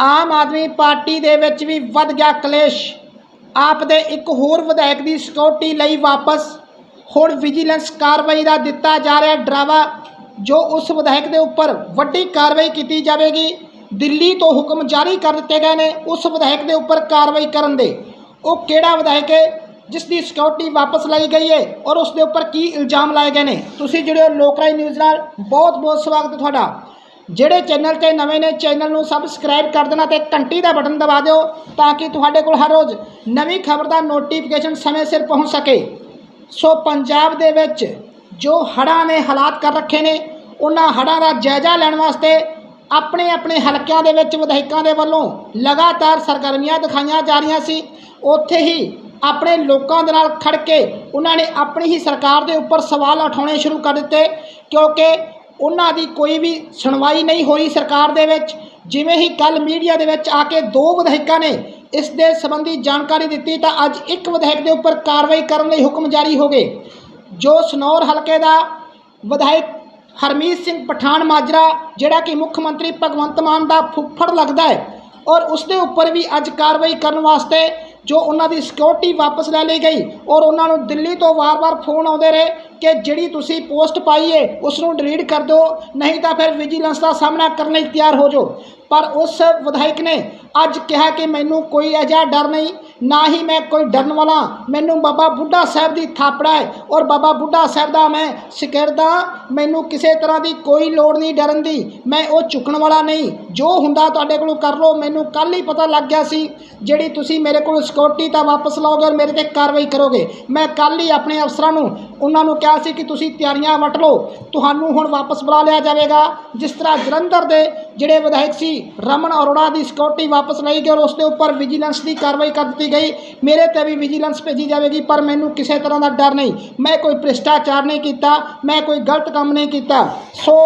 Aam Aadmi party ਦੇ ਵਿੱਚ ਵੀ ਵੱਧ ਗਿਆ ਕਲੇਸ਼। ਆਪ ਦੇ ਇੱਕ ਹੋਰ ਵਿਧਾਇਕ ਦੀ ਸਿਕਿਉਰਿਟੀ ਲਈ ਵਾਪਸ ਹੁਣ ਵਿਜੀਲੈਂਸ ਕਾਰਵਾਈ ਦਾ ਦਿੱਤਾ ਜਾ ਰਿਹਾ ਡਰਾਵਾ, ਜੋ ਉਸ ਵਿਧਾਇਕ ਦੇ ਉੱਪਰ ਵੱਡੀ ਕਾਰਵਾਈ ਕੀਤੀ ਜਾਵੇਗੀ। ਦਿੱਲੀ ਤੋਂ ਹੁਕਮ ਜਾਰੀ ਕਰ ਦਿੱਤੇ ਗਏ ਨੇ ਉਸ ਵਿਧਾਇਕ ਦੇ ਉੱਪਰ ਕਾਰਵਾਈ ਕਰਨ ਦੇ। ਉਹ ਕਿਹੜਾ ਵਿਧਾਇਕ ਹੈ ਜਿਸ ਦੀ ਸਿਕਿਉਰਿਟੀ ਵਾਪਸ ਲਈ ਗਈ ਹੈ ਔਰ ਉਸ ਦੇ ਉੱਪਰ ਕੀ ਇਲਜ਼ਾਮ ਲਾਏ ਗਏ ਨੇ? ਤੁਸੀਂ ਜਿਹੜੇ ਹੋ ਲੋਕਰਾਈ ਨਿਊਜ਼ ਨਾਲ। ਬਹੁਤ ਬਹੁਤ ਸਵਾਗਤ ਹੈ ਤੁਹਾਡਾ। ਜਿਹੜੇ ਚੈਨਲ ਤੇ ਨਵੇਂ ਨੇ, ਚੈਨਲ ਨੂੰ ਸਬਸਕ੍ਰਾਈਬ ਕਰ ਦੇਣਾ ਤੇ ਘੰਟੀ ਦਾ ਬਟਨ ਦਬਾ ਦਿਓ ਤਾਂ ਕਿ ਤੁਹਾਡੇ ਕੋਲ ਹਰ ਰੋਜ਼ ਨਵੀਂ ਖਬਰ ਦਾ ਨੋਟੀਫਿਕੇਸ਼ਨ ਸਮੇਂ ਸਿਰ ਪਹੁੰਚ ਸਕੇ। ਸੋ ਪੰਜਾਬ ਦੇ ਵਿੱਚ ਜੋ ਹੜ੍ਹਾਂ ਨੇ ਹਾਲਾਤ ਕਰ ਰੱਖੇ ਨੇ, ਉਹਨਾਂ ਹੜ੍ਹਾਂ ਦਾ ਜਾਇਜ਼ਾ ਲੈਣ ਵਾਸਤੇ ਆਪਣੇ ਆਪਣੇ ਹਲਕਿਆਂ ਦੇ ਵਿੱਚ ਵਿਧਾਇਕਾਂ ਦੇ ਵੱਲੋਂ ਲਗਾਤਾਰ ਸਰਗਰਮੀਆਂ ਦਿਖਾਈਆਂ ਜਾ ਰਹੀਆਂ ਸੀ। ਉੱਥੇ ਹੀ ਆਪਣੇ ਲੋਕਾਂ ਦੇ ਨਾਲ ਖੜ ਕੇ ਉਹਨਾਂ ਨੇ ਆਪਣੀ ਹੀ ਸਰਕਾਰ ਦੇ ਉੱਪਰ ਸਵਾਲ ਉਠਾਉਣੇ ਸ਼ੁਰੂ ਕਰ ਦਿੱਤੇ, ਕਿਉਂਕਿ ਉਹਨਾਂ ਦੀ ਕੋਈ ਵੀ ਸੁਣਵਾਈ ਨਹੀਂ ਹੋਈ ਸਰਕਾਰ ਦੇ ਵਿੱਚ। ਜਿਵੇਂ ਹੀ ਕੱਲ ਮੀਡੀਆ ਦੇ ਵਿੱਚ ਆ ਕੇ ਦੋ ਵਿਧਾਇਕਾਂ ਨੇ ਇਸ ਦੇ ਸੰਬੰਧੀ ਜਾਣਕਾਰੀ ਦਿੱਤੀ ਤਾਂ ਅੱਜ ਇੱਕ ਵਿਧਾਇਕ ਦੇ ਉੱਪਰ ਕਾਰਵਾਈ ਕਰਨ ਲਈ ਹੁਕਮ ਜਾਰੀ ਹੋ ਗਏ। ਜੋ ਸਨੌਰ ਹਲਕੇ ਦਾ ਵਿਧਾਇਕ ਹਰਮੀਤ ਸਿੰਘ ਪਠਾਨ ਮਾਜਰਾ, ਜਿਹੜਾ ਕਿ ਮੁੱਖ ਮੰਤਰੀ ਭਗਵੰਤ ਮਾਨ ਦਾ ਫੁੱਫੜ ਲੱਗਦਾ ਹੈ ਔਰ ਉਸ ਦੇ ਉੱਪਰ ਵੀ ਅੱਜ ਕਾਰਵਾਈ ਕਰਨ ਵਾਸਤੇ ਜੋ ਉਹਨਾਂ ਦੀ ਸਿਕਿਉਰਿਟੀ ਵਾਪਸ ਲੈ ਲਈ ਗਈ ਔਰ ਉਹਨਾਂ ਨੂੰ ਦਿੱਲੀ ਤੋਂ ਵਾਰ-ਵਾਰ ਫੋਨ ਆਉਂਦੇ ਰਹੇ ਕਿ ਜਿਹੜੀ ਤੁਸੀਂ ਪੋਸਟ ਪਾਈ ਏ ਉਸ ਨੂੰ ਡਿਲੀਟ ਕਰ ਦਿਓ, ਨਹੀਂ ਤਾਂ ਫਿਰ ਵਿਜੀਲੈਂਸ ਦਾ ਸਾਹਮਣਾ ਕਰਨ ਲਈ ਤਿਆਰ ਹੋ ਜਾਓ। ਪਰ ਉਸ ਵਿਧਾਇਕ ਨੇ ਅੱਜ ਕਿਹਾ ਕਿ ਮੈਨੂੰ ਕੋਈ ਅਜਿਹਾ ਡਰ ਨਹੀਂ, ਨਾ ਹੀ ਮੈਂ ਕੋਈ ਡਰਨ ਵਾਲਾ। ਮੈਨੂੰ ਬਾਬਾ ਬੁੱਢਾ ਸਾਹਿਬ ਦੀ ਥਾਪੜਾ ਹੈ ਔਰ ਬਾਬਾ ਬੁੱਢਾ ਸਾਹਿਬ ਦਾ ਮੈਂ ਸਿਕਰਦਾ ਮੈਨੂੰ ਕਿਸੇ ਤਰ੍ਹਾਂ ਦੀ ਕੋਈ ਲੋੜ ਨਹੀਂ ਡਰਨ ਦੀ। ਮੈਂ ਉਹ ਚੁੱਕਣ ਵਾਲਾ ਨਹੀਂ। ਜੋ ਹੁੰਦਾ ਤੁਹਾਡੇ ਕੋਲੋਂ ਕਰ ਲਓ। ਮੈਨੂੰ ਕੱਲ ਹੀ ਪਤਾ ਲੱਗ ਗਿਆ ਸੀ, ਜਿਹੜੀ ਤੁਸੀਂ ਮੇਰੇ ਕੋਲ ਸਿਕਿਉਰਿਟੀ ਤਾਂ ਵਾਪਸ ਲਾਓਗੇ ਔਰ ਮੇਰੇ ਤੇ ਕਾਰਵਾਈ ਕਰੋਗੇ। ਮੈਂ ਕੱਲ ਹੀ ਆਪਣੇ ਅਫਸਰਾਂ ਨੂੰ ਉਹਨਾਂ ਨੂੰ ਕਿਹਾ ਸੀ ਕਿ ਤੁਸੀਂ ਤਿਆਰੀਆਂ ਵਟ ਲਓ, ਤੁਹਾਨੂੰ ਹੁਣ ਵਾਪਸ ਬੁਲਾ ਲਿਆ ਜਾਵੇਗਾ। ਜਿਸ ਤਰ੍ਹਾਂ ਜਲੰਧਰ ਦੇ ਜਿਹੜੇ ਵਿਧਾਇਕ ਸੀ, ਰਮਨ ਅਰੋੜਾ ਦੀ ਸਿਕਿਉਰਿਟੀ ਵਾਪਸ ਲਈ ਗਈ ਔਰ ਉਸ ਦੇ ਉੱਪਰ ਵਿਜੀਲੈਂਸ ਦੀ ਕਾਰਵਾਈ ਕਰ ਦਿੱਤੀ ਗਈ। ਮੇਰੇ ਤੇ ਵੀ ਵਿਜੀਲੈਂਸ ਭੇਜੀ ਜਾਵੇਗੀ, ਪਰ ਮੈਨੂੰ ਕਿਸੇ ਤਰ੍ਹਾਂ ਦਾ ਡਰ ਨਹੀਂ। ਮੈਂ ਕੋਈ ਭ੍ਰਿਸ਼ਟਾਚਾਰ ਨਹੀਂ ਕੀਤਾ, ਮੈਂ ਕੋਈ ਗਲਤ ਕੰਮ ਨਹੀਂ ਕੀਤਾ। ਸੋ,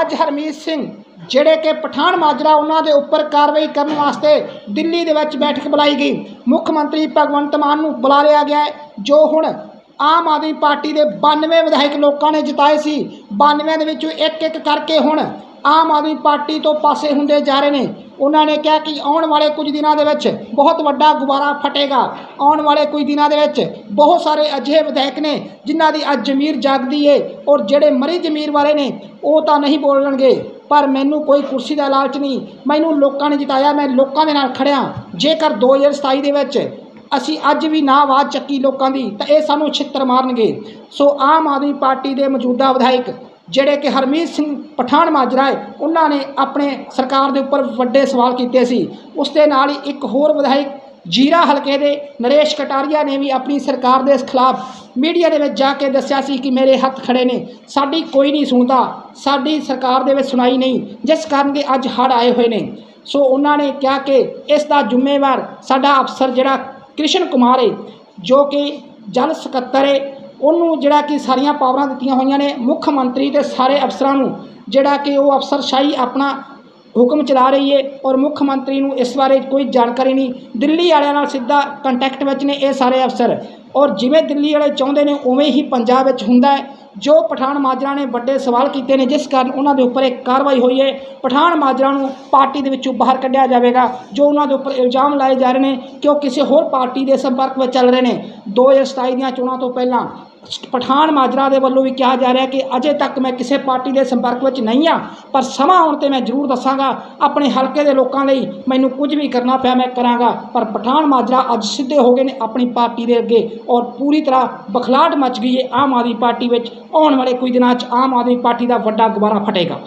ਅੱਜ ਹਰਮੀਤ ਸਿੰਘ ਜਿਹੜੇ ਕਿ ਪਠਾਨ ਮਾਜਰਾ, ਉਹਨਾਂ ਦੇ ਉੱਪਰ ਕਾਰਵਾਈ ਕਰਨ ਵਾਸਤੇ ਦਿੱਲੀ ਦੇ ਵਿੱਚ ਬੈਠਕ ਬੁਲਾਈ ਗਈ। ਮੁੱਖ ਮੰਤਰੀ ਭਗਵੰਤ ਮਾਨ ਨੂੰ ਬੁਲਾ ਲਿਆ ਗਿਆ ਜੋ ਹੁਣ ਆਮ ਆਦਮੀ ਪਾਰਟੀ ਦੇ 92 ਵਿਧਾਇਕ ਲੋਕਾਂ ਨੇ ਜਿਤਾਏ ਸੀ। 92 ਦੇ ਵਿੱਚੋਂ ਇੱਕ ਇੱਕ ਕਰਕੇ ਹੁਣ ਆਮ ਆਦਮੀ ਪਾਰਟੀ ਤੋਂ ਪਾਸੇ ਹੁੰਦੇ ਜਾ ਰਹੇ ਨੇ। ਉਹਨਾਂ ਨੇ ਕਿਹਾ ਕਿ ਆਉਣ ਵਾਲੇ ਕੁਝ ਦਿਨਾਂ ਦੇ ਵਿੱਚ ਬਹੁਤ ਵੱਡਾ ਗੁਬਾਰਾ ਫਟੇਗਾ। ਆਉਣ ਵਾਲੇ ਕੁਝ ਦਿਨਾਂ ਦੇ ਵਿੱਚ ਬਹੁਤ ਸਾਰੇ ਅਜਿਹੇ ਵਿਧਾਇਕ ਨੇ ਜਿਨ੍ਹਾਂ ਦੀ ਅੱਜ ਜ਼ਮੀਰ ਜਾਗਦੀ ਏ ਔਰ ਜਿਹੜੇ ਮਰੀ ਜ਼ਮੀਰ ਵਾਲੇ ਨੇ, ਉਹ ਤਾਂ ਨਹੀਂ ਬੋਲਣਗੇ। ਪਰ ਮੈਨੂੰ ਕੋਈ ਕੁਰਸੀ ਦਾ ਲਾਲਚ ਨਹੀਂ। ਮੈਨੂੰ ਲੋਕਾਂ ਨੇ ਜਿਤਾਇਆ। ਮੈਂ ਲੋਕਾਂ ਦੇ ਨਾਲ ਖੜਿਆ। ਜੇਕਰ 2027 ਦੇ ਵਿੱਚ ਅਸੀਂ ਅੱਜ ਵੀ ਨਾ ਆਵਾਜ਼ ਚੱਕੀ ਲੋਕਾਂ ਦੀ, ਤਾਂ ਇਹ ਸਾਨੂੰ ਛਿੱਤਰ ਮਾਰਨਗੇ। ਸੋ ਆਮ ਆਦਮੀ ਪਾਰਟੀ ਦੇ ਮੌਜੂਦਾ ਵਿਧਾਇਕ, ਜਿਹੜੇ ਕਿ ਹਰਮੀਤ ਸਿੰਘ ਪਠਾਨ ਮਾਜਰਾ ਹੈ, ਉਹਨਾਂ ਨੇ ਆਪਣੇ ਸਰਕਾਰ ਦੇ ਉੱਪਰ ਵੱਡੇ ਸਵਾਲ ਕੀਤੇ ਸੀ। ਉਸ ਦੇ ਨਾਲ ਹੀ ਇੱਕ ਹੋਰ ਵਿਧਾਇਕ, ਜੀਰਾ ਹਲਕੇ ਦੇ ਨਰੇਸ਼ ਕਟਾਰੀਆ ਨੇ ਵੀ ਆਪਣੀ ਸਰਕਾਰ ਦੇ ਖਿਲਾਫ ਮੀਡੀਆ ਦੇ ਵਿੱਚ ਜਾ ਕੇ ਦੱਸਿਆ ਸੀ ਕਿ ਮੇਰੇ ਹੱਥ ਖੜੇ ਨੇ। ਸਾਡੀ ਕੋਈ ਨਹੀਂ ਸੁਣਦਾ, ਸਾਡੀ ਸਰਕਾਰ ਦੇ ਵਿੱਚ ਸੁਣਾਈ ਨਹੀਂ, ਜਿਸ ਕਾਰਨ ਕਿ ਅੱਜ ਹੜ੍ਹ ਆਏ ਹੋਏ ਨੇ। ਸੋ ਉਹਨਾਂ ਨੇ ਕਿਹਾ ਕਿ ਇਸ ਦਾ ਜ਼ਿੰਮੇਵਾਰ ਸਾਡਾ ਅਫਸਰ ਜਿਹੜਾ ਕ੍ਰਿਸ਼ਨ ਕੁਮਾਰ ਹੈ ਜੋ ਕਿ ਜਨ ਸਕੱਤਰ ਹੈ ਉਹਨੂੰ ਜਿਹੜਾ ਕਿ ਸਾਰੀਆਂ ਪਾਵਰਾਂ ਦਿੱਤੀਆਂ ਹੋਈਆਂ ਨੇ, ਮੁੱਖ ਮੰਤਰੀ ਤੇ ਸਾਰੇ ਅਫਸਰਾਂ ਨੂੰ, ਜਿਹੜਾ ਕਿ ਉਹ ਅਫਸਰਸ਼ਾਹੀ ਆਪਣਾ ਹੁਕਮ ਚਲਾ ਰਹੀ ਹੈ ਔਰ ਮੁੱਖ ਮੰਤਰੀ ਨੂੰ ਇਸ ਬਾਰੇ ਕੋਈ ਜਾਣਕਾਰੀ ਨਹੀਂ। ਦਿੱਲੀ ਵਾਲਿਆਂ ਨਾਲ ਸਿੱਧਾ ਕੰਟੈਕਟ ਵਿੱਚ ਨੇ ਇਹ ਸਾਰੇ ਅਫਸਰ। ਔਰ ਜਿਵੇਂ ਦਿੱਲੀ ਵਾਲੇ ਚਾਹੁੰਦੇ ਨੇ, ਉਵੇਂ ਹੀ ਪੰਜਾਬ ਵਿੱਚ ਹੁੰਦਾ ਹੈ। ਜੋ ਪਠਾਨ ਮਾਜਰਾ ਨੇ ਵੱਡੇ ਸਵਾਲ ਕੀਤੇ ਨੇ, ਜਿਸ ਕਾਰਨ ਉਹਨਾਂ ਦੇ ਉੱਪਰ ਇੱਕ ਕਾਰਵਾਈ ਹੋਈ ਹੈ ਪਠਾਨ ਮਾਜਰਾ ਨੂੰ ਪਾਰਟੀ ਦੇ ਵਿੱਚੋਂ ਬਾਹਰ ਕੱਢਿਆ ਜਾਵੇਗਾ, ਜੋ ਉਹਨਾਂ ਦੇ ਉੱਪਰ ਇਲਜ਼ਾਮ ਲਾਏ ਜਾ ਰਹੇ ਨੇ ਕਿ ਉਹ ਕਿਸੇ ਹੋਰ ਪਾਰਟੀ ਦੇ ਸੰਪਰਕ ਵਿੱਚ ਚੱਲ ਰਹੇ ਨੇ। 2027 ਦੀਆਂ ਚੋਣਾਂ ਤੋਂ ਪਹਿਲਾਂ ਪਠਾਨ ਮਾਜਰਾ ਦੇ ਵੱਲੋਂ ਵੀ ਕਿਹਾ ਜਾ ਰਿਹਾ ਕਿ ਅਜੇ ਤੱਕ ਮੈਂ ਕਿਸੇ ਪਾਰਟੀ ਦੇ ਸੰਪਰਕ ਵਿੱਚ ਨਹੀਂ ਆ ਪਰ ਸਮਾਂ ਆਉਣ ਤੇ ਮੈਂ ਜ਼ਰੂਰ ਦੱਸਾਂਗਾ। ਆਪਣੇ ਹਲਕੇ ਦੇ ਲੋਕਾਂ ਲਈ ਮੈਨੂੰ ਕੁਝ ਵੀ ਕਰਨਾ ਪਿਆ ਮੈਂ ਕਰਾਂਗਾ, ਪਰ ਪਠਾਨ ਮਾਜਰਾ ਅੱਜ ਸਿੱਧੇ ਹੋ ਗਏ ਨੇ ਆਪਣੀ ਪਾਰਟੀ ਦੇ ਅੱਗੇ ਔਰ ਪੂਰੀ ਤਰ੍ਹਾਂ ਬਖਲਾਟ ਮਚ ਗਈ ਹੈ ਆਮ ਆਦਮੀ ਪਾਰਟੀ ਵਿੱਚ। ਆਉਣ ਵਾਲੇ ਕੁਝ ਦਿਨਾਂ 'ਚ ਆਮ ਆਦਮੀ ਪਾਰਟੀ ਦਾ ਵੱਡਾ ਗੁਬਾਰਾ ਫਟੇਗਾ।